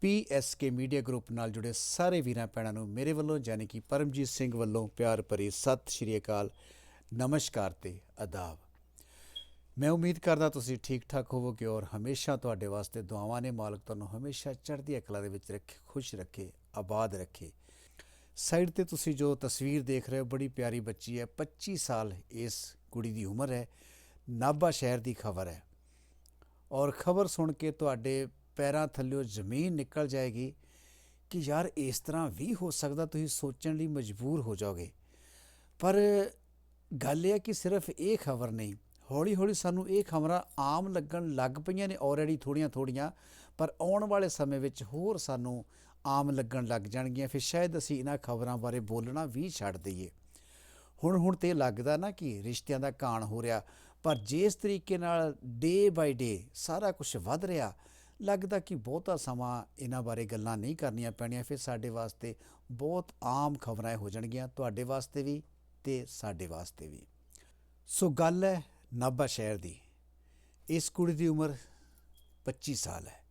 PSK media group ਨਾਲ ਜੁੜੇ ਸਾਰੇ ਵੀਰਾਂ ਭੈਣਾਂ ਨੂੰ ਮੇਰੇ ਵੱਲੋਂ ਯਾਨੀ ਕਿ ਪਰਮਜੀਤ ਸਿੰਘ ਵੱਲੋਂ ਪਿਆਰ ਭਰੀ ਸਤਿ ਸ਼੍ਰੀ ਅਕਾਲ, ਨਮਸਕਾਰ ਤੇ ਆਦਾਬ। ਮੈਂ ਉਮੀਦ ਕਰਦਾ ਤੁਸੀਂ ਠੀਕ ਠਾਕ ਹੋਵੋਗੇ ਔਰ ਹਮੇਸ਼ਾ ਤੁਹਾਡੇ ਵਾਸਤੇ ਦੁਆਵਾਂ ਨੇ ਮਾਲਕ ਤੁਹਾਨੂੰ ਹਮੇਸ਼ਾ ਚੜ੍ਹਦੀ ਅਕਲਾ ਦੇ ਵਿੱਚ ਰੱਖੇ, ਖੁਸ਼ ਰੱਖੇ, ਆਬਾਦ ਰੱਖੇ। ਸਾਈਡ ਤੇ ਤੁਸੀਂ ਜੋ ਤਸਵੀਰ ਦੇਖ ਰਹੇ ਹੋ, ਬੜੀ ਪਿਆਰੀ ਬੱਚੀ ਹੈ 25 ਸਾਲ ਇਸ ਕੁੜੀ ਦੀ ਉਮਰ ਹੈ, ਨਾਭਾ ਸ਼ਹਿਰ ਦੀ ਖਬਰ ਹੈ। ਔਰ ਖਬਰ ਸੁਣ ਕੇ ਤੁਹਾਡੇ ਪੈਰਾਂ ਥੱਲਿਓ ਜ਼ਮੀਨ ਨਿਕਲ ਜਾਏਗੀ ਕਿ ਯਾਰ ਇਸ ਤਰ੍ਹਾਂ ਵੀ ਹੋ ਸਕਦਾ ਤੁਸੀਂ ਸੋਚਣ ਲਈ ਮਜਬੂਰ ਹੋ ਜਾਓਗੇ। ਪਰ ਗੱਲ ਇਹ ਹੈ ਕਿ ਸਿਰਫ ਇਹ ਖਬਰ ਨਹੀਂ ਹੌਲੀ ਹੌਲੀ ਸਾਨੂੰ ਇਹ ਖਬਰਾਂ ਆਮ ਲੱਗਣ ਲੱਗ ਪਈਆਂ ਨੇ ਆਲਰੇਡੀ ਥੋੜੀਆਂ ਥੋੜੀਆਂ ਪਰ ਆਉਣ ਵਾਲੇ ਸਮੇਂ ਵਿੱਚ ਹੋਰ ਸਾਨੂੰ ਆਮ ਲੱਗਣ ਲੱਗ ਜਾਣਗੀਆਂ। ਫਿਰ ਸ਼ਾਇਦ ਅਸੀਂ ਇਹਨਾਂ ਖਬਰਾਂ ਬਾਰੇ ਬੋਲਣਾ ਵੀ ਛੱਡ ਦਈਏ। ਹੁਣ ਹੁਣ ਤੇ ਲੱਗਦਾ ਨਾ ਕਿ ਰਿਸ਼ਤਿਆਂ ਦਾ ਕਾਣ ਹੋ ਰਿਹਾ, ਪਰ ਜਿਸ ਤਰੀਕੇ ਨਾਲ ਡੇ ਬਾਈ ਡੇ ਸਾਰਾ ਕੁਝ ਵੱਧ ਰਿਹਾ ਲੱਗਦਾ ਕਿ ਬਹੁਤਾ ਸਮਾਂ ਇਹਨਾਂ ਬਾਰੇ ਗੱਲਾਂ ਨਹੀਂ ਕਰਨੀਆਂ ਪੈਣੀਆਂ, ਫਿਰ ਸਾਡੇ ਵਾਸਤੇ ਬਹੁਤ ਆਮ ਖਬਰਾਂ ਹੋ ਜਾਣਗੀਆਂ, ਤੁਹਾਡੇ ਵਾਸਤੇ ਵੀ ਤੇ ਸਾਡੇ ਵਾਸਤੇ ਵੀ। ਸੋ ਗੱਲ ਹੈ ਨਾਭਾ ਸ਼ਹਿਰ ਦੀ। ਇਸ ਕੁੜੀ ਦੀ ਉਮਰ 25 ਸਾਲ ਹੈ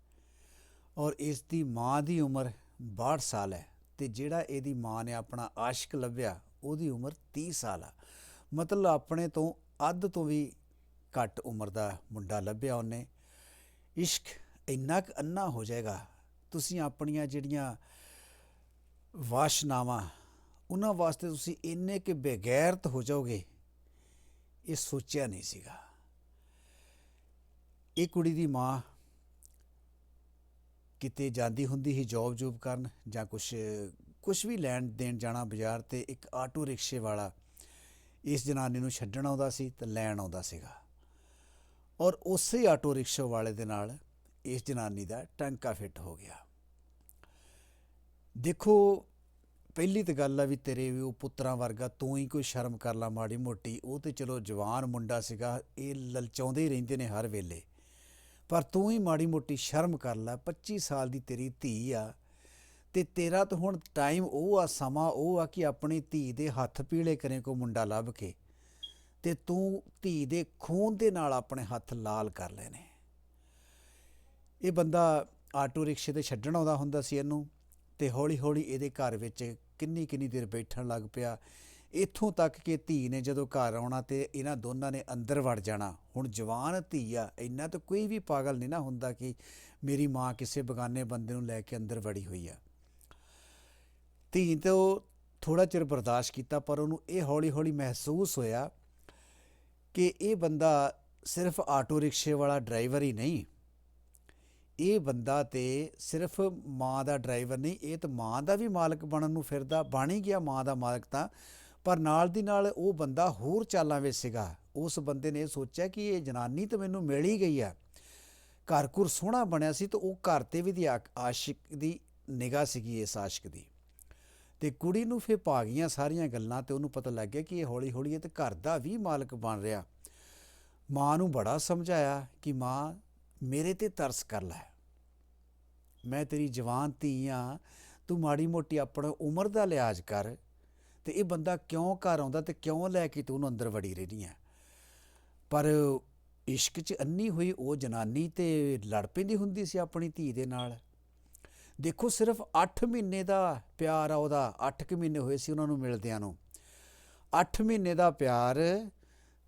ਔਰ ਇਸ ਦੀ ਮਾਂ ਦੀ ਉਮਰ 62 ਸਾਲ ਹੈ ਤੇ ਜਿਹੜਾ ਇਹਦੀ ਮਾਂ ਨੇ ਆਪਣਾ ਆਸ਼ਿਕ ਲੱਭਿਆ, ਉਹਦੀ ਉਮਰ 30 ਸਾਲ ਆ। ਮਤਲਬ ਆਪਣੇ ਤੋਂ ਅੱਧ ਤੋਂ ਵੀ ਘੱਟ ਉਮਰ ਦਾ ਮੁੰਡਾ ਲੱਭਿਆ ਉਹਨੇ। ਇਸ਼ਕ ਇੰਨਾ ਕੁ ਅੰਨਾ ਹੋ ਜਾਏਗਾ, ਤੁਸੀਂ ਆਪਣੀਆਂ ਜਿਹੜੀਆਂ ਵਾਸ਼ਨਾਵਾਂ, ਉਹਨਾਂ ਵਾਸਤੇ ਤੁਸੀਂ ਇੰਨੇ ਕਿ ਬੇਗੈਰਤ ਹੋ ਜਾਓਗੇ, ਇਹ ਸੋਚਿਆ ਨਹੀਂ ਸੀਗਾ। ਇਹ ਕੁੜੀ ਦੀ ਮਾਂ ਕਿਤੇ ਜਾਂਦੀ ਹੁੰਦੀ ਸੀ ਜੌਬ ਜੂਬ ਕਰਨ ਜਾਂ ਕੁਛ ਕੁਛ ਵੀ ਲੈਣ ਦੇਣ ਜਾਣਾ ਬਾਜ਼ਾਰ ਤੇ ਇੱਕ ਆਟੋ ਰਿਕਸ਼ੇ ਵਾਲਾ, ਇਸ ਜਨਾਨੀ ਨੂੰ ਛੱਡਣ ਆਉਂਦਾ ਸੀ ਤੇ ਲੈਣ ਆਉਂਦਾ ਸੀਗਾ। ਔਰ ਉਸੇ ਆਟੋ ਰਿਕਸ਼ੇ ਵਾਲੇ ਦੇ ਨਾਲ ਇਸ ਜਨਾਨੀ ਦਾ ਟੰਕਾ ਫਿੱਟ ਹੋ ਗਿਆ। ਦੇਖੋ, ਪਹਿਲੀ ਤਾਂ ਗੱਲ ਆ ਵੀ ਤੇਰੇ ਵੀ ਉਹ ਪੁੱਤਰਾਂ ਵਰਗਾ ਤੂੰ ਹੀ ਕੋਈ ਸ਼ਰਮ ਕਰ ਲਾ ਮਾੜੀ ਮੋਟੀ। ਉਹ ਤੇ ਚਲੋ ਜਵਾਨ ਮੁੰਡਾ ਸੀਗਾ, ਇਹ ਲਲਚਾਉਂਦੇ ਹੀ ਰਹਿੰਦੇ ਨੇ ਹਰ ਵੇਲੇ। ਪਰ ਤੂੰ ਹੀ ਮਾੜੀ ਮੋਟੀ ਸ਼ਰਮ ਕਰ ਲਾ 25 ਸਾਲ ਦੀ ਤੇਰੀ ਧੀ ਆ ਤੇ ਤੇਰਾ ਤਾਂ ਹੁਣ ਟਾਈਮ ਉਹ ਆ, ਸਮਾਂ ਉਹ ਆ ਕਿ ਆਪਣੀ ਧੀ ਦੇ ਹੱਥ ਪੀਲੇ ਕਰੇ ਕੋ ਮੁੰਡਾ ਲੱਭ ਕੇ। ਤੇ ਤੂੰ ਧੀ ਦੇ ਖੂਨ ਦੇ ਨਾਲ ਆਪਣੇ ਹੱਥ ਲਾਲ ਕਰ ਲੈਨੇ ਇਹ ਬੰਦਾ ਆਟੋ ਰਿਕਸ਼ੇ ਤੇ ਛੱਡਣ ਆਉਂਦਾ ਹੁੰਦਾ ਸੀ ਇਹਨੂੰ ਤੇ ਹੌਲੀ ਹੌਲੀ ਇਹਦੇ ਘਰ ਵਿੱਚ ਕਿੰਨੀ ਕਿੰਨੀ ਦੇਰ ਬੈਠਣ ਲੱਗ ਪਿਆ। ਇੱਥੋਂ ਤੱਕ ਕਿ ਧੀ ਨੇ ਜਦੋਂ ਘਰ ਆਉਣਾ ਤੇ ਇਹਨਾਂ ਦੋਨਾਂ ਨੇ ਅੰਦਰ ਵੜ ਜਾਣਾ। ਹੁਣ ਜਵਾਨ ਧੀ ਆ, ਇੰਨਾ ਤਾਂ ਕੋਈ ਵੀ ਪਾਗਲ ਨਹੀਂ ਨਾ ਹੁੰਦਾ ਕਿ ਮੇਰੀ ਮਾਂ ਕਿਸੇ ਬਗਾਨੇ ਬੰਦੇ ਨੂੰ ਲੈ ਕੇ ਅੰਦਰ ਵੜੀ ਹੋਈ ਆ। ਧੀ ਤੇ ਉਹ ਥੋੜਾ ਚਿਰ ਬਰਦਾਸ਼ਤ ਕੀਤਾ, ਪਰ ਉਹਨੂੰ ਇਹ ਹੌਲੀ ਹੌਲੀ ਮਹਿਸੂਸ ਹੋਇਆ ਕਿ ਇਹ ਬੰਦਾ ਸਿਰਫ ਆਟੋ ਰਿਕਸ਼ੇ ਵਾਲਾ ਡਰਾਈਵਰ ਹੀ ਨਹੀਂ। ਇਹ ਬੰਦਾ ਤੇ ਸਿਰਫ ਮਾਂ ਦਾ ਡਰਾਈਵਰ ਨਹੀਂ, ਇਹ ਤਾਂ ਮਾਂ ਦਾ ਵੀ ਮਾਲਕ ਬਣਨ ਨੂੰ ਫਿਰਦਾ, ਬਣ ਹੀ ਗਿਆ ਮਾਂ ਦਾ ਮਾਲਕ ਤਾਂ। ਪਰ ਨਾਲ ਦੀ ਨਾਲ ਉਹ ਬੰਦਾ ਹੋਰ ਚਾਲਾਂ ਵਿੱਚ ਸੀਗਾ। ਉਸ ਬੰਦੇ ਨੇ ਇਹ ਸੋਚਿਆ ਕਿ ਇਹ ਜਨਾਨੀ ਤਾਂ ਮੈਨੂੰ ਮਿਲ ਹੀ ਗਈ ਆ। ਘਰ ਘੁਰ ਸੋਹਣਾ ਬਣਿਆ ਸੀ ਤਾਂ ਉਹ ਘਰ ਤੇ ਵੀ ਦੀ ਆ- ਆਸ਼ਿਕ ਦੀ ਨਿਗਾਹ ਸੀਗੀ ਇਸ ਆਸ਼ਿਕ ਦੀ। ਤੇ ਕੁੜੀ ਨੂੰ ਫੇ ਪਾ ਗਈਆਂ ਸਾਰੀਆਂ ਗੱਲਾਂ ਤੇ ਉਹਨੂੰ ਪਤਾ ਲੱਗ ਗਿਆ ਕਿ ਇਹ ਹੌਲੀ ਹੌਲੀ ਇਹ ਤੇ ਘਰ ਦਾ ਵੀ ਮਾਲਕ ਬਣ ਰਿਹਾ। ਮਾਂ ਨੂੰ ਬੜਾ ਸਮਝਾਇਆ ਕਿ ਮਾਂ ਮੇਰੇ ਤੇ ਤਰਸ ਕਰ ਲੈ। ਮੈਂ ਤੇਰੀ ਜਵਾਨ ਧੀ ਆ, ਤੂੰ ਮਾੜੀ ਮੋਟੀ ਆਪਣਾ ਉਮਰ ਦਾ ਲਿਹਾਜ਼ ਕਰ, ਤੇ ਇਹ ਬੰਦਾ ਕਿਉਂ ਘਰ ਆਉਂਦਾ ਤੇ ਕਿਉਂ ਲੈ ਕੇ ਤੂੰ ਉਹਨੂੰ ਅੰਦਰ ਵੜੀ ਰਹਿਣੀ ਆ? ਪਰ ਇਸ਼ਕ 'ਚ ਅੰਨੀ ਹੋਈ ਉਹ ਜਨਾਨੀ ਤੇ ਲੜ ਪੈਂਦੀ ਹੁੰਦੀ ਸੀ ਆਪਣੀ ਧੀ ਦੇ ਨਾਲ। ਦੇਖੋ ਸਿਰਫ 8 ਮਹੀਨੇ ਦਾ ਪਿਆਰ ਆ ਉਹਦਾ 8 ਕੁ ਮਹੀਨੇ ਹੋਏ ਸੀ ਉਹਨਾਂ ਨੂੰ ਮਿਲਦਿਆਂ ਨੂੰ। 8 ਮਹੀਨੇ ਦਾ ਪਿਆਰ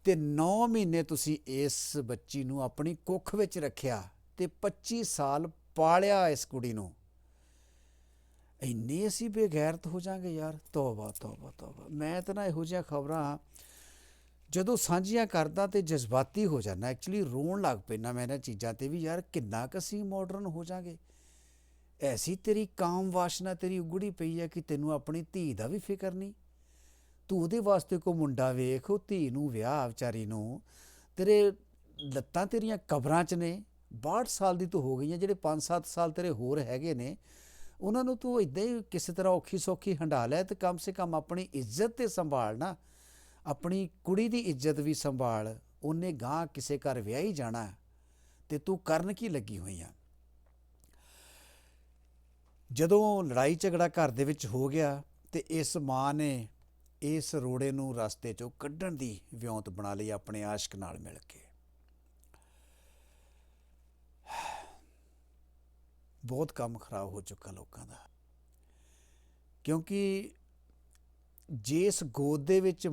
ਤੇ 9 ਮਹੀਨੇ ਤੁਸੀਂ ਇਸ ਬੱਚੀ ਨੂੰ ਆਪਣੀ ਕੁੱਖ ਵਿੱਚ ਰੱਖਿਆ ਤੇ 25 ਸਾਲ ਪਾਲਿਆ ਇਸ ਕੁੜੀ ਨੂੰ। ਇੰਨੇ ਅਸੀਂ ਬੇਗੈਰਤ ਹੋ ਜਾਾਂਗੇ ਯਾਰ। ਤੋਬਾ ਤੋਬਾ ਤੋਬਾ। ਮੈਂ ਤਾਂ ਨਾ ਇਹੋ ਜਿਹੀਆਂ ਖਬਰਾਂ ਜਦੋਂ ਸਾਂਝੀਆਂ ਕਰਦਾ ਤੇ ਜਜ਼ਬਾਤੀ ਹੋ ਜਾਂਦਾ। ਐਕਚੁਅਲੀ ਰੋਣ ਲੱਗ ਪੈਣਾ ਮੈਂ ਇਹਨਾਂ ਚੀਜ਼ਾਂ ਤੇ ਵੀ ਯਾਰ ਕਿੰਨਾ ਕੁ ਅਸੀਂ ਮਾਡਰਨ ਹੋ ਜਾਾਂਗੇ। ਐਸੀ ਤੇਰੀ ਕਾਮ ਵਾਸ਼ਨਾ ਤੇਰੀ ਉਗੜੀ ਪਈ ਹੈ ਕਿ ਤੈਨੂੰ ਆਪਣੀ ਧੀ ਦਾ ਵੀ ਫਿਕਰ ਨਹੀਂ। ਤੂੰ ਉਹਦੇ ਵਾਸਤੇ ਕੋ ਮੁੰਡਾ ਵੇਖ ਉਹ ਧੀ ਨੂੰ ਵਿਆਹ ਵਿਚਾਰੀ ਨੂੰ ਤੇਰੇ ਲੱਤਾਂ ਤੇਰੀਆਂ ਕਬਰਾਂ 'ਚ ਨੇ 62 ਸਾਲ ਦੀ ਤੂੰ ਹੋ ਗਈ ਹੈ ਜਿਹੜੇ 5-7 ਸਾਲ ਤੇਰੇ ਹੋਰ ਹੈਗੇ ਨੇ ਉਹਨਾਂ ਨੂੰ ਤੂੰ ਇਦਾਂ ਹੀ ਕਿਸੇ ਤਰ੍ਹਾਂ ਔਖੀ ਸੌਖੀ ਹੰਡਾ ਲੈ ਤੇ ਕਮ ਸੇ ਕਮ ਆਪਣੀ ਇੱਜ਼ਤ ਤੇ ਸੰਭਾਲ ਨਾ ਆਪਣੀ ਕੁੜੀ ਦੀ ਇੱਜ਼ਤ ਵੀ ਸੰਭਾਲ ਉਹਨੇ ਗਾਂ ਕਿਸੇ ਘਰ ਵਿਆਹੀ ਜਾਣਾ ਹੈ, ਤੇ ਤੂੰ ਕਰਨ ਕੀ ਲੱਗੀ ਹੋਈ ਆ? ਜਦੋਂ ਲੜਾਈ ਝਗੜਾ ਘਰ ਦੇ ਵਿੱਚ ਹੋ ਗਿਆ ਤੇ ਇਸ ਮਾਂ ਨੇ ਇਸ ਰੋੜੇ ਨੂੰ ਰਸਤੇ ਚੋਂ ਕੱਢਣ ਦੀ ਵਿਉਂਤ ਬਣਾ ਲਈ ਆਪਣੇ ਆਸ਼ਕ ਨਾਲ ਮਿਲ ਕੇ। ਬਹੁਤ ਕੰਮ ਖਰਾਬ ਹੋ ਚੁੱਕਾ ਲੋਕਾਂ ਦਾ। ਕਿਉਂਕਿ ਜਿਸ ਗੋਦ ਦੇ ਵਿੱਚ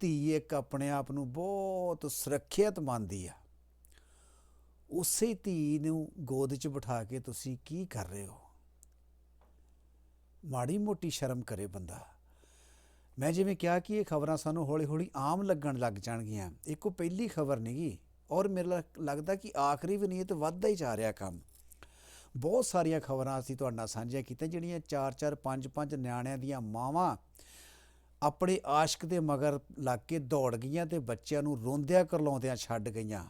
ਧੀ ਇੱਕ ਆਪਣੇ ਆਪ ਨੂੰ ਬਹੁਤ ਸੁਰੱਖਿਅਤ ਮੰਨਦੀ ਆ, ਉਸੇ ਧੀ ਨੂੰ ਗੋਦ 'ਚ ਬਿਠਾ ਕੇ ਤੁਸੀਂ ਕੀ ਕਰ ਰਹੇ ਹੋ? ਮਾੜੀ ਮੋਟੀ ਸ਼ਰਮ ਕਰੇ ਬੰਦਾ। ਮੈਂ ਜਿਵੇਂ ਕਿਹਾ ਕਿ ਇਹ ਖਬਰਾਂ ਸਾਨੂੰ ਹੌਲੀ-ਹੌਲੀ ਆਮ ਲੱਗਣ ਲੱਗ ਜਾਣਗੀਆਂ। ਇੱਕੋ ਪਹਿਲੀ ਖਬਰ ਨਹੀਂਗੀ ਔਰ ਮੈਨੂੰ ਲੱਗਦਾ ਕਿ ਆਖਰੀ ਵੀ ਨਹੀਂ, ਇਹ ਤਾਂ ਵੱਧਦਾ ਹੀ ਜਾ ਰਿਹਾ ਕੰਮ। ਬਹੁਤ ਸਾਰੀਆਂ ਖਬਰਾਂ ਅਸੀਂ ਤੁਹਾਡੇ ਨਾਲ ਸਾਂਝੀਆਂ ਕੀਤੀਆਂ, ਜਿਹੜੀਆਂ 4-4 5-5 ਨਿਆਣਿਆਂ ਦੀਆਂ ਮਾਵਾਂ ਆਪਣੇ ਆਸ਼ਕ ਦੇ ਮਗਰ ਲੱਗ ਕੇ ਦੌੜ ਗਈਆਂ ਤੇ ਬੱਚਿਆਂ ਨੂੰ ਰੋਂਦਿਆਂ ਕਰਲਾਉਂਦਿਆਂ ਛੱਡ ਗਈਆਂ।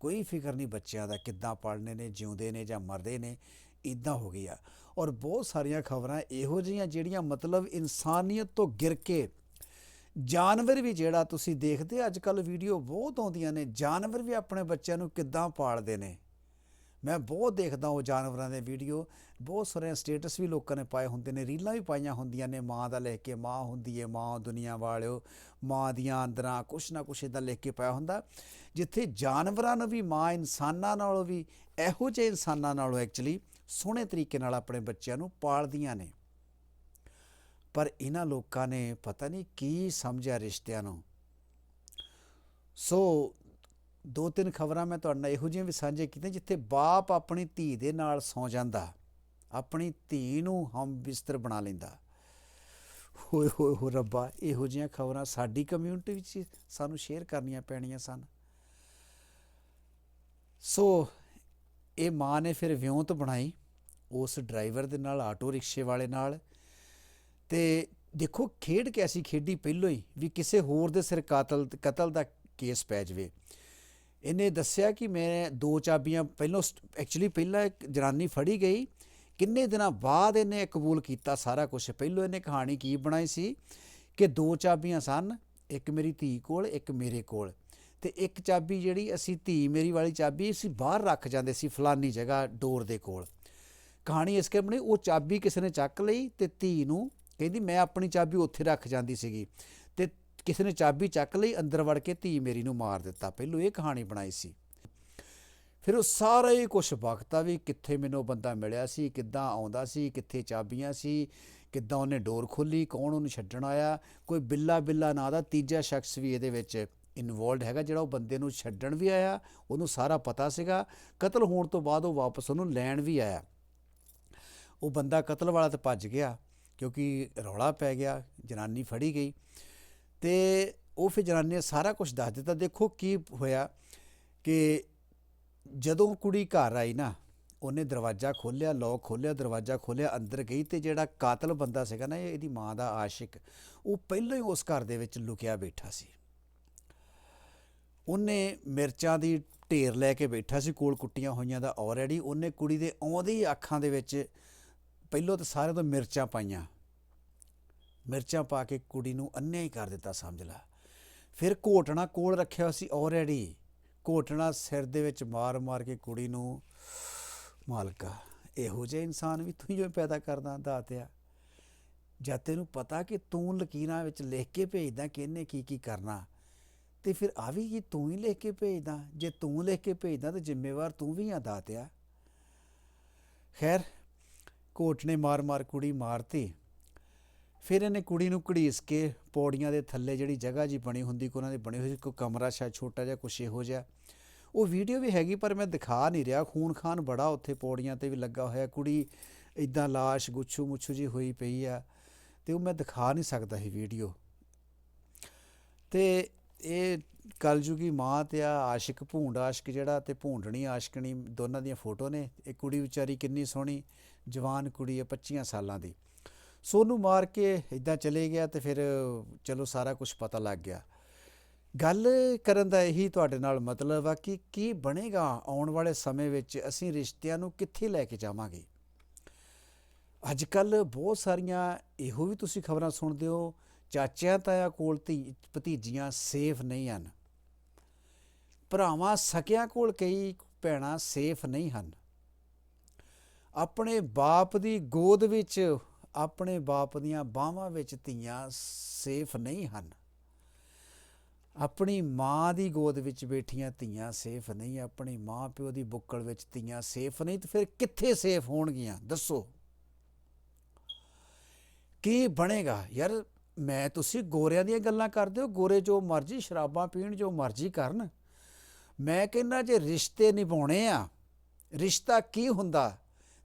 ਕੋਈ ਫਿਕਰ ਨਹੀਂ ਬੱਚਿਆਂ ਦਾ ਕਿੱਦਾਂ ਪੜ੍ਹਨੇ ਨੇ, ਜਿਉਂਦੇ ਨੇ ਜਾਂ ਮਰਦੇ ਨੇ ਇਦਾਂ ਹੋ ਗਿਆ ਔਰ ਬਹੁਤ ਸਾਰੀਆਂ ਖਬਰਾਂ ਇਹੋ ਜਿਹੀਆਂ ਜਿਹੜੀਆਂ ਮਤਲਬ ਇਨਸਾਨੀਅਤ ਤੋਂ ਗਿਰ ਕੇ ਜਾਨਵਰ ਵੀ ਜਿਹੜਾ ਤੁਸੀਂ ਦੇਖਦੇ ਅੱਜ ਕੱਲ ਵੀਡੀਓ ਬਹੁਤ ਆਉਂਦੀਆਂ ਨੇ, ਜਾਨਵਰ ਵੀ ਆਪਣੇ ਬੱਚਿਆਂ ਨੂੰ ਕਿੱਦਾਂ ਪਾਲਦੇ ਨੇ। ਮੈਂ ਬਹੁਤ ਦੇਖਦਾ ਉਹ ਜਾਨਵਰਾਂ ਦੇ ਵੀਡੀਓ ਬਹੁਤ ਸਾਰੇ ਸਟੇਟਸ ਵੀ ਲੋਕਾਂ ਨੇ ਪਾਏ ਹੁੰਦੇ ਨੇ, ਰੀਲਾਂ ਵੀ ਪਾਈਆਂ ਹੁੰਦੀਆਂ ਨੇ, ਮਾਂ ਦਾ ਲਿਖ ਕੇ ਮਾਂ ਹੁੰਦੀ ਏ, ਮਾਂ ਦੁਨੀਆ ਵਾਲਿਓ, ਮਾਂ ਦੀਆਂ ਅੰਦਰਾਂ ਕੁਛ ਨਾ ਕੁਛ ਇਦਾਂ ਲਿਖ ਕੇ ਪਾਇਆ ਹੁੰਦਾ, ਜਿੱਥੇ ਜਾਨਵਰਾਂ ਨੂੰ ਵੀ, ਮਾਂ ਇਨਸਾਨਾਂ ਨਾਲੋਂ ਵੀ, ਇਹੋ ਜਿਹੇ ਇਨਸਾਨਾਂ ਨਾਲੋਂ ਐਕਚੁਅਲੀ ਸੋਹਣੇ ਤਰੀਕੇ ਨਾਲ ਆਪਣੇ ਬੱਚਿਆਂ ਨੂੰ ਪਾਲਦੀਆਂ ਨੇ। ਪਰ ਇਹਨਾਂ ਲੋਕਾਂ ਨੇ ਪਤਾ ਨਹੀਂ ਕੀ ਸਮਝਿਆ ਰਿਸ਼ਤਿਆਂ ਨੂੰ। ਸੋ ਦੋ ਤਿੰਨ ਖਬਰਾਂ ਮੈਂ ਤੁਹਾਡੇ ਨਾਲ ਇਹੋ ਜਿਹੀਆਂ ਵੀ ਸਾਂਝੇ ਕੀਤੀਆਂ ਜਿੱਥੇ ਬਾਪ ਆਪਣੀ ਧੀ ਦੇ ਨਾਲ ਸੌ ਜਾਂਦਾ। ਆਪਣੀ ਧੀ ਨੂੰ ਹਮ ਬਿਸਤਰ ਬਣਾ ਲੈਂਦਾ। ਹੋਏ ਹੋਏ ਹੋ ਰੱਬਾ, ਇਹੋ ਜਿਹੀਆਂ ਖਬਰਾਂ ਸਾਡੀ ਕਮਿਊਨਿਟੀ ਵਿੱਚ ਸਾਨੂੰ ਸ਼ੇਅਰ ਕਰਨੀਆਂ ਪੈਣੀਆਂ ਸਨ। ਸੋ ਇਹ ਮਾਂ ਨੇ ਫਿਰ ਵਿਉਂਤ ਬਣਾਈ। ਉਸ ਡਰਾਈਵਰ ਦੇ ਨਾਲ, ਆਟੋ ਰਿਕਸ਼ੇ ਵਾਲੇ ਨਾਲ। ਤੇ ਦੇਖੋ, ਖੇਡ ਕੈਸੀ ਖੇਡੀ ਪਹਿਲੋਂ ਹੀ ਵੀ ਕਿਸੇ ਹੋਰ ਦੇ ਸਿਰ ਕਾਤਲ, ਕਤਲ ਦਾ ਕੇਸ ਪੈ ਜਵੇ। ਇਹਨੇ ਦੱਸਿਆ ਕਿ ਮੈਂ ਦੋ ਚਾਬੀਆਂ ਪਹਿਲੋਂ ਐਕਚੁਅਲੀ ਪਹਿਲਾਂ ਇੱਕ ਜਨਾਨੀ ਫੜੀ ਗਈ। ਕਿੰਨੇ ਦਿਨਾਂ ਬਾਅਦ ਇਹਨੇ ਕਬੂਲ ਕੀਤਾ ਸਾਰਾ ਕੁਝ ਪਹਿਲੋਂ ਇਹਨੇ ਕਹਾਣੀ ਕੀ ਬਣਾਈ ਸੀ? ਕਿ ਦੋ ਚਾਬੀਆਂ ਸਨ, ਇੱਕ ਮੇਰੀ ਧੀ ਕੋਲ, ਇੱਕ ਮੇਰੇ ਕੋਲ। ਤੇ ਇੱਕ ਚਾਬੀ ਜਿਹੜੀ, ਅਸੀਂ ਧੀ ਮੇਰੀ ਵਾਲੀ ਚਾਬੀ ਅਸੀਂ ਬਾਹਰ ਰੱਖ ਜਾਂਦੇ ਸੀ, ਫਲਾਨੀ ਜਗ੍ਹਾ, ਡੋਰ ਦੇ ਕੋਲ। ਕਹਾਣੀ ਇਸ ਕਰਕੇ ਬਣੀ, ਉਹ ਚਾਬੀ ਕਿਸੇ ਨੇ ਚੱਕ ਲਈ ਤੇ ਧੀ ਨੂੰ ਕਹਿੰਦੀ, ਮੈਂ ਆਪਣੀ ਚਾਬੀ ਉੱਥੇ ਰੱਖ ਜਾਂਦੀ ਸੀਗੀ ਤੇ ਕਿਸੇ ਨੇ ਚਾਬੀ ਚੱਕ ਲਈ, ਅੰਦਰ ਵੜ ਕੇ ਧੀ ਮੇਰੀ ਨੂੰ ਮਾਰ ਦਿੱਤਾ। ਪਹਿਲੋਂ ਇਹ ਕਹਾਣੀ ਬਣਾਈ ਸੀ। ਫਿਰ ਉਹ ਸਾਰਾ ਹੀ ਕੁਝ ਵਕਤਾ ਵੀ ਕਿੱਥੇ ਮੈਨੂੰ ਬੰਦਾ ਮਿਲਿਆ ਸੀ, ਕਿੱਦਾਂ ਆਉਂਦਾ ਸੀ, ਕਿੱਥੇ ਚਾਬੀਆਂ ਸੀ, ਕਿੱਦਾਂ ਉਹਨੇ ਡੋਰ ਖੋਲੀ ਕੌਣ ਉਹਨੂੰ ਛੱਡਣ ਆਇਆ? ਕੋਈ ਬਿੱਲਾ ਬਿੱਲਾ ਨਾਂ ਦਾ ਤੀਜਾ ਸ਼ਖਸ ਵੀ ਇਹਦੇ ਵਿੱਚ ਇਨਵੋਲਡ ਹੈਗਾ, ਜਿਹੜਾ ਉਹ ਬੰਦੇ ਨੂੰ ਛੱਡਣ ਵੀ ਆਇਆ, ਉਹਨੂੰ ਸਾਰਾ ਪਤਾ ਸੀਗਾ। ਕਤਲ ਹੋਣ ਤੋਂ ਬਾਅਦ ਉਹ ਵਾਪਸ ਉਹਨੂੰ ਲੈਣ ਵੀ ਆਇਆ। ਉਹ ਬੰਦਾ ਕਤਲ ਵਾਲਾ ਤਾਂ ਭੱਜ ਗਿਆ ਕਿਉਂਕਿ ਰੌਲਾ ਪੈ ਗਿਆ, ਜਨਾਨੀ ਫੜੀ ਗਈ ਤੇ ਉਹ ਫਿਰ ਜਨਾਨੀ ਨੇ ਸਾਰਾ ਕੁਝ ਦੱਸ ਦਿੱਤਾ। ਦੇਖੋ ਕੀ ਹੋਇਆ ਕਿ ਜਦੋਂ ਕੁੜੀ ਘਰ ਆਈ ਨਾ, ਉਹਨੇ ਦਰਵਾਜ਼ਾ ਖੋਲ੍ਹਿਆ ਲੋਕ ਖੋਲ੍ਹਿਆ, ਦਰਵਾਜ਼ਾ ਖੋਲ੍ਹਿਆ, ਅੰਦਰ ਗਈ ਤੇ ਜਿਹੜਾ ਕਾਤਲ ਬੰਦਾ ਸੀਗਾ ਨਾ, ਇਹ ਇਹਦੀ ਮਾਂ ਦਾ ਆਸ਼ਿਕ, ਉਹ ਪਹਿਲਾਂ ਹੀ ਉਸ ਘਰ ਦੇ ਵਿੱਚ ਲੁਕਿਆ ਬੈਠਾ ਸੀ। ਉਹਨੇ ਮਿਰਚਾਂ ਦੀ ਢੇਰ ਲੈ ਕੇ ਬੈਠਾ ਸੀ, ਕੋਲ ਕੁੱਟੀਆਂ ਹੋਈਆਂ ਦਾ ਆਲਰੇਡੀ ਉਹਨੇ ਕੁੜੀ ਦੇ ਆਉਂਦੇ ਹੀ ਅੱਖਾਂ ਦੇ ਵਿੱਚ ਪਹਿਲੋਂ ਤਾਂ ਸਾਰਿਆਂ ਤੋਂ ਮਿਰਚਾਂ ਪਾਈਆਂ। ਮਿਰਚਾਂ ਪਾ ਕੇ ਕੁੜੀ ਨੂੰ ਅੰਨ੍ਹਿਆ ਹੀ ਕਰ ਦਿੱਤਾ, ਸਮਝ ਲਾ। ਫਿਰ ਘੋਟਣਾ ਕੋਲ ਰੱਖਿਆ ਸੀ ਆਲਰੇਡੀ ਘੋਟਣਾ ਸਿਰ ਦੇ ਵਿੱਚ ਮਾਰ-ਮਾਰ ਕੇ ਕੁੜੀ ਨੂੰ, ਮਾਲਕਾ, ਇਹੋ ਜਿਹੇ ਇਨਸਾਨ ਵੀ ਤੂੰ ਹੀ ਪੈਦਾ ਕਰਦਾ ਦਾਤਿਆ ਜਦ ਤੈਨੂੰ ਪਤਾ ਕਿ ਤੂੰ ਲਕੀਰਾਂ ਵਿੱਚ ਲਿਖ ਕੇ ਭੇਜਦਾ ਕਿ ਇਹਨੇ ਕੀ ਕੀ ਕਰਨਾ, ਤੇ ਫਿਰ ਆ ਵੀ ਕੀ ਤੂੰ ਹੀ ਲਿਖ ਕੇ ਭੇਜਦਾ। ਜੇ ਤੂੰ ਲਿਖ ਕੇ ਭੇਜਦਾ ਤਾਂ ਜ਼ਿੰਮੇਵਾਰ ਤੂੰ ਵੀ ਆ ਦਾਤਿਆ ਖੈਰ ਕੋਟ ਨੇ ਮਾਰ-ਮਾਰ ਕੁੜੀ ਮਾਰਤੀ। ਫਿਰ ਇਹਨੇ ਕੁੜੀ ਨੂੰ ਘੜੀਸ ਕੇ ਪੌੜੀਆਂ ਦੇ ਥੱਲੇ ਜਿਹੜੀ ਜਗ੍ਹਾ ਜੀ ਬਣੀ ਹੁੰਦੀ ਕੋ ਉਹਨਾਂ ਦੇ ਬਣੇ ਹੋਏ ਕੋਈ ਕਮਰਾ ਸ਼ਾਇਦ ਛੋਟਾ ਜਿਹਾ, ਕੁਛ ਇਹੋ ਜਿਹਾ। ਉਹ ਵੀਡੀਓ ਵੀ ਹੈਗੀ ਪਰ ਮੈਂ ਦਿਖਾ ਨਹੀਂ ਰਿਹਾ। ਖੂਨ ਖਾਨ ਬੜਾ ਉੱਥੇ ਪੌੜੀਆਂ ਤੇ ਵੀ ਲੱਗਾ ਹੋਇਆ। ਕੁੜੀ ਇਦਾਂ ਲਾਸ਼ ਗੁੱਛੂ ਮੁੱਛੂ ਜੀ ਹੋਈ ਪਈ ਆ ਤੇ ਉਹ ਮੈਂ ਦਿਖਾ ਨਹੀਂ ਸਕਦਾ ਸੀ ਵੀਡੀਓ। ਤੇ ਇਹ ਕਲਯੁਗੀ ਮਾਂ ਤੇ ਆ ਆਸ਼ਿਕ, ਭੂੰਡ ਆਸ਼ਿਕ ਜਿਹੜਾ ਤੇ ਭੂੰਡਣੀ ਆਸ਼ਕਣੀ ਦੋਨਾਂ ਦੀਆਂ ਫੋਟੋ ਨੇ। ਇਹ ਕੁੜੀ ਵਿਚਾਰੀ ਕਿੰਨੀ ਸੋਹਣੀ, ਜਵਾਨ ਕੁੜੀ ਹੈ 25 ਸਾਲਾਂ ਦੀ। ਸੋਨੂੰ ਮਾਰ ਕੇ ਇਦਾਂ ਚਲੇ ਗਿਆ ਤੇ ਫਿਰ ਚਲੋ ਸਾਰਾ ਕੁਝ ਪਤਾ ਲੱਗ ਗਿਆ। ਗੱਲ ਕਰਨ ਦਾ ਇਹੀ ਤੁਹਾਡੇ ਨਾਲ ਮਤਲਬ ਆ ਕਿ ਕੀ ਬਣੇਗਾ ਆਉਣ ਵਾਲੇ ਸਮੇਂ ਵਿੱਚ ਅਸੀਂ ਰਿਸ਼ਤਿਆਂ ਨੂੰ ਕਿੱਥੇ ਲੈ ਕੇ ਜਾਵਾਂਗੇ? ਅੱਜ ਕੱਲ ਬਹੁਤ ਸਾਰੀਆਂ ਇਹੋ ਵੀ ਤੁਸੀਂ ਖਬਰਾਂ ਸੁਣਦੇ ਹੋ ਚਾਚਿਆਂ ਤਾਇਆ ਕੋਲ ਧੀ, ਭਤੀਜੀਆਂ ਸੇਫ ਨਹੀਂ ਹਨ। ਭਰਾਵਾਂ ਸਕਿਆਂ ਕੋਲ ਕਈ ਭੈਣਾਂ ਸੇਫ ਨਹੀਂ ਹਨ। ਆਪਣੇ ਬਾਪ ਦੀ ਗੋਦ ਵਿੱਚ, ਆਪਣੇ ਬਾਪ ਦੀਆਂ ਬਾਹਾਂ ਵਿੱਚ ਧੀਆਂ ਸੇਫ ਨਹੀਂ ਹਨ। ਆਪਣੀ ਮਾਂ ਦੀ ਗੋਦ ਵਿੱਚ ਬੈਠੀਆਂ ਧੀਆਂ ਸੇਫ ਨਹੀਂ, ਆਪਣੀ ਮਾਂ ਪਿਓ ਦੀ ਬੁੱਕਲ ਵਿੱਚ ਧੀਆਂ ਸੇਫ ਨਹੀਂ, ਤੇ ਫਿਰ ਕਿੱਥੇ ਸੇਫ ਹੋਣਗੀਆਂ? ਦੱਸੋ। ਕੀ ਬਣੇਗਾ? ਯਾਰ ਮੈਂ, ਤੁਸੀਂ ਗੋਰਿਆਂ ਦੀਆਂ ਗੱਲਾਂ ਕਰਦੇ ਹੋ, ਗੋਰੇ ਜੋ ਮਰਜ਼ੀ, ਸ਼ਰਾਬਾਂ ਪੀਣ ਜੋ ਮਰਜ਼ੀ ਕਰਨ। ਮੈਂ ਕਹਿੰਦਾ, ਜੇ ਰਿਸ਼ਤੇ ਨਿਭਾਉਣੇ ਆ, ਰਿਸ਼ਤਾ ਕੀ ਹੁੰਦਾ?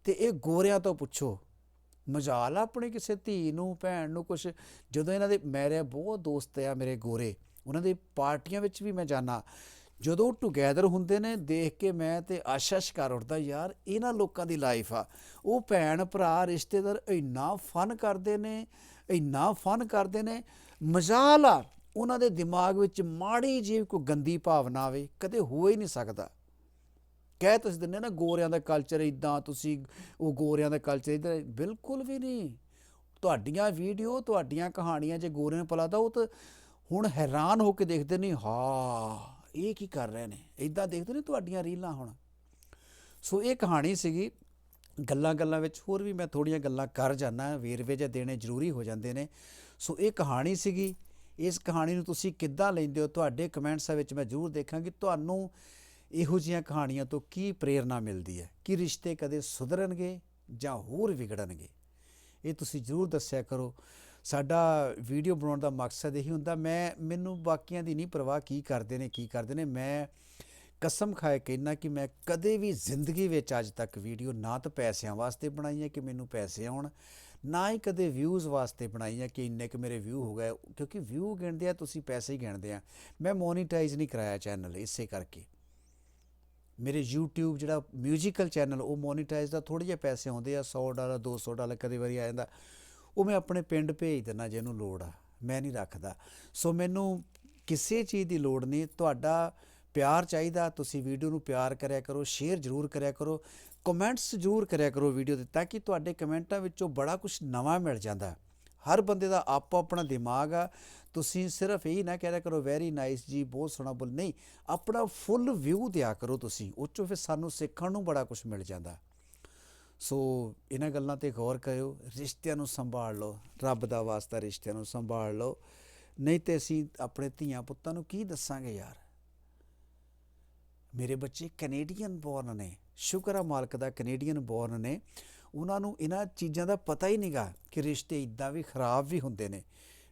ਤੇ ਇਹ ਗੋਰਿਆਂ ਤੋਂ ਪੁੱਛੋ। ਮਜਾਲ ਆ ਆਪਣੀ ਕਿਸੇ ਧੀ ਨੂੰ, ਭੈਣ ਨੂੰ ਕੁਛ। ਜਦੋਂ ਇਹਨਾਂ ਦੇ, ਮੇਰੇ ਬਹੁਤ ਦੋਸਤ ਆ ਮੇਰੇ ਗੋਰੇ, ਉਹਨਾਂ ਦੇ ਪਾਰਟੀਆਂ ਵਿੱਚ ਵੀ ਮੈਂ ਜਾਣਾ ਜਦੋਂ ਟੁਗੇਦਰ ਹੁੰਦੇ ਨੇ, ਦੇਖ ਕੇ ਮੈਂ ਤੇ ਆਸ਼ਾ ਸ਼ਿਕਾਰ ਉੱਠਦਾ, ਯਾਰ, ਇਹਨਾਂ ਲੋਕਾਂ ਦੀ ਲਾਈਫ ਆ। ਉਹ ਭੈਣ ਭਰਾ ਰਿਸ਼ਤੇਦਾਰ ਇੰਨਾ ਫਨ ਕਰਦੇ ਨੇ ਇੰਨਾ ਫਨ ਕਰਦੇ ਨੇ, ਮਜਾਲ ਆ, ਉਹਨਾਂ ਦੇ ਦਿਮਾਗ ਵਿੱਚ ਮਾੜੀ ਜਿਹੀ ਕੋਈ ਗੰਦੀ ਭਾਵਨਾ ਆਵੇ, ਕਦੇ ਹੋ ਹੀ ਨਹੀਂ ਸਕਦਾ। ਕਹਿ ਤੁਸੀਂ ਦਿੰਦੇ ਨਾ, ਗੋਰਿਆਂ ਦਾ ਕਲਚਰ ਇਦਾਂ ਤੁਸੀਂ ਉਹ ਗੋਰਿਆਂ ਦਾ ਕਲਚਰ ਇਦਾਂ ਬਿਲਕੁਲ ਵੀ ਨਹੀਂ। ਤੁਹਾਡੀਆਂ ਵੀਡੀਓ ਤੁਹਾਡੀਆਂ ਕਹਾਣੀਆਂ, ਜੇ ਗੋਰਿਆਂ ਨੂੰ ਪਲਾਦਾ ਉਹ ਤਾਂ ਹੁਣ ਹੈਰਾਨ ਹੋ ਕੇ ਦੇਖਦੇ ਨੇ, ਹਾਂ, ਇਹ ਕੀ ਕਰ ਰਹੇ ਨੇ? ਇਦਾਂ ਦੇਖਦੇ ਨੇ ਤੁਹਾਡੀਆਂ ਰੀਲਾਂ ਹੁਣ। ਸੋ ਇਹ ਕਹਾਣੀ ਸੀਗੀ ਗੱਲਾਂ ਗੱਲਾਂ ਵਿੱਚ ਹੋਰ ਵੀ ਮੈਂ ਥੋੜੀਆਂ ਗੱਲਾਂ ਕਰ ਜਾਣਾ ਵੇਰਵੇ ਜੇ ਦੇਣੇ ਜ਼ਰੂਰੀ ਹੋ ਜਾਂਦੇ ਨੇ। ਸੋ ਇਹ ਕਹਾਣੀ ਸੀਗੀ। ਇਸ ਕਹਾਣੀ ਨੂੰ ਤੁਸੀਂ ਕਿੱਦਾਂ ਲੈਂਦੇ ਹੋ? ਤੁਹਾਡੇ ਕਮੈਂਟਸ ਵਿੱਚ ਮੈਂ ਜ਼ਰੂਰ ਦੇਖਾਂਗੀ। ਤੁਹਾਨੂੰ ਇਹੋ ਜਿਹੀਆਂ ਕਹਾਣੀਆਂ ਤੋਂ ਕੀ ਪ੍ਰੇਰਣਾ ਮਿਲਦੀ ਹੈ? ਕਿ ਰਿਸ਼ਤੇ ਕਦੇ ਸੁਧਰਨਗੇ ਜਾਂ ਹੋਰ ਵਿਗੜਨਗੇ? ਇਹ ਤੁਸੀਂ ਜ਼ਰੂਰ ਦੱਸਿਆ ਕਰੋ। ਸਾਡਾ ਵੀਡੀਓ ਬਣਾਉਣ ਦਾ ਮਕਸਦ ਇਹੀ ਹੁੰਦਾ, ਮੈਂ, ਮੈਨੂੰ ਬਾਕੀਆਂ ਦੀ ਨਹੀਂ ਪਰਵਾਹ ਕੀ ਕਰਦੇ ਨੇ, ਕੀ ਕਰਦੇ ਨੇ। ਮੈਂ ਕਸਮ ਖਾ ਕੇ ਕਹਿਣਾ ਕਿ ਮੈਂ ਕਦੇ ਵੀ ਜ਼ਿੰਦਗੀ ਵਿੱਚ ਅੱਜ ਤੱਕ ਵੀਡੀਓ ਨਾ ਤਾਂ ਪੈਸਿਆਂ ਵਾਸਤੇ ਬਣਾਈ ਹੈ ਕਿ ਮੈਨੂੰ ਪੈਸੇ ਆਉਣ, ਨਾ ਹੀ ਕਦੇ ਵਿਊਜ਼ ਵਾਸਤੇ ਬਣਾਈ ਹੈ ਕਿ ਇੰਨੇ ਕੁ ਮੇਰੇ ਵਿਊ ਹੋ ਗਏ। ਕਿਉਂਕਿ ਵਿਊ ਗਿਣਦੇ ਆ, ਤੁਸੀਂ ਪੈਸੇ ਹੀ ਗਿਣਦੇ ਆ। ਮੈਂ ਮੋਨੀਟਾਈਜ਼ ਨਹੀਂ ਕਰਾਇਆ ਚੈਨਲ ਇਸੇ ਕਰਕੇ। ਮੇਰੇ YouTube ਜਿਹੜਾ ਮਿਊਜ਼ੀਕਲ ਚੈਨਲ ਉਹ ਮੋਨੀਟਾਈਜ਼ ਦਾ ਥੋੜ੍ਹੇ ਜਿਹੇ ਪੈਸੇ ਆਉਂਦੇ ਆ 100 ਡਾਲਰ 200 ਡਾਲਰ ਕਦੇ ਵਾਰੀ ਆ ਜਾਂਦਾ। ਉਹ ਮੈਂ ਆਪਣੇ ਪਿੰਡ ਭੇਜ ਦਿੰਦਾ ਜਿਹਨੂੰ ਲੋੜ ਆ। ਮੈਂ ਨਹੀਂ ਰੱਖਦਾ। ਸੋ ਮੈਨੂੰ ਕਿਸੇ ਚੀਜ਼ ਦੀ ਲੋੜ ਨਹੀਂ। ਤੁਹਾਡਾ ਪਿਆਰ ਚਾਹੀਦਾ, ਤੁਸੀਂ ਵੀਡੀਓ ਨੂੰ ਪਿਆਰ ਕਰਿਆ ਕਰੋ, ਸ਼ੇਅਰ ਜ਼ਰੂਰ ਕਰਿਆ ਕਰੋ, ਕਮੈਂਟਸ ਜ਼ਰੂਰ ਕਰਿਆ ਕਰੋ ਵੀਡੀਓ ਦੇ ਤਾਂ ਕਿ ਤੁਹਾਡੇ ਕਮੈਂਟਾਂ ਵਿੱਚੋਂ ਬੜਾ ਕੁਝ ਨਵਾਂ ਮਿਲ ਜਾਂਦਾ ਹਰ ਬੰਦੇ ਦਾ ਆਪੋ ਆਪਣਾ ਦਿਮਾਗ ਆ, ਤੁਸੀਂ ਸਿਰਫ ਇਹ ਨਾ ਕਹਿ ਕਹਿਆ ਕਰੋ ਵੈਰੀ ਨਾਈਸ ਜੀ, ਬਹੁਤ ਸੋਹਣਾ ਬੋਲ ਨਹੀਂ, ਆਪਣਾ ਫੁੱਲ ਵਿਊ ਦਿਆ ਕਰੋ ਤੁਸੀਂ ਉਹ 'ਚੋਂ ਫਿਰ ਸਾਨੂੰ ਸਿੱਖਣ ਨੂੰ ਬੜਾ ਕੁਝ ਮਿਲ ਜਾਂਦਾ। ਸੋ ਇਹਨਾਂ ਗੱਲਾਂ ਤੇ ਗੌਰ ਕਰਿਓ, ਰਿਸ਼ਤਿਆਂ ਨੂੰ ਸੰਭਾਲ ਲਓ, ਰੱਬ ਦਾ ਵਾਸਤਾ ਰਿਸ਼ਤਿਆਂ ਨੂੰ ਸੰਭਾਲ ਲਓ, ਨਹੀਂ ਤੇ ਅਸੀਂ ਆਪਣੇ ਧੀਆਂ ਪੁੱਤਾਂ ਨੂੰ ਕੀ ਦੱਸਾਂਗੇ ਯਾਰ? ਮੇਰੇ ਬੱਚੇ ਕੈਨੇਡੀਅਨ ਬੋਰਨ ਨੇ, ਸ਼ੁਕਰ ਆ ਮਾਲਕ ਦਾ ਕੈਨੇਡੀਅਨ ਬੋਰਨ ਨੇ। ਉਹਨਾਂ ਨੂੰ ਇਹਨਾਂ ਚੀਜ਼ਾਂ ਦਾ ਪਤਾ ਹੀ ਨਹੀਂਗਾ ਕਿ ਰਿਸ਼ਤੇ ਇਦਾਂ ਵੀ ਖਰਾਬ ਵੀ ਹੁੰਦੇ ਨੇ।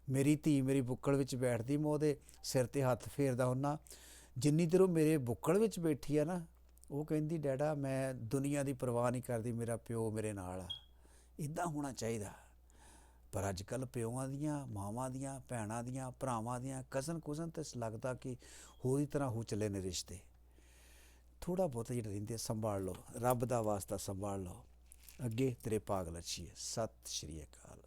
ਮੇਰੀ ਧੀ ਮੇਰੀ ਬੁੱਕਲ ਵਿੱਚ ਬੈਠਦੀ ਮੈਂ ਉਹਦੇ ਸਿਰ ਤੇ ਹੱਥ ਫੇਰਦਾ ਹੁੰਨਾ ਜਿੰਨੀ ਦੇਰ ਉਹ ਮੇਰੇ ਬੁੱਕਲ ਵਿੱਚ ਬੈਠੀ ਆ ਨਾ, ਉਹ ਕਹਿੰਦੀ, ਡੈਡਾ, ਮੈਂ ਦੁਨੀਆ ਦੀ ਪਰਵਾਹ ਨਹੀਂ ਕਰਦੀ, ਮੇਰਾ ਪਿਓ ਮੇਰੇ ਨਾਲ ਆ। ਇਦਾਂ ਹੋਣਾ ਚਾਹੀਦਾ। ਪਰ ਅੱਜ ਕੱਲ ਪਿਓਾਂ ਦੀਆਂ, ਮਾਵਾਂ ਦੀਆਂ, ਭੈਣਾਂ ਦੀਆਂ, ਭਰਾਵਾਂ ਦੀਆਂ ਕਜ਼ਨ ਕੁਜ਼ਨ ਤੇ ਲੱਗਦਾ ਕਿ ਹੋਰ ਹੀ ਤਰ੍ਹਾਂ ਹੋ ਚੱਲੇ ਨੇ ਰਿਸ਼ਤੇ। ਥੋੜਾ ਬਹੁਤ ਜਿਹੜੇ ਰਹਿੰਦੇ ਸੰਭਾਲ ਲਓ, ਰੱਬ ਦਾ ਵਾਸਤਾ ਸੰਭਾਲ ਲਓ। ਅੱਗੇ ਤੇਰੇ ਪਾਗ ਲੱਛੀਏ ਸਤਿ ਸ਼੍ਰੀ ਅਕਾਲ।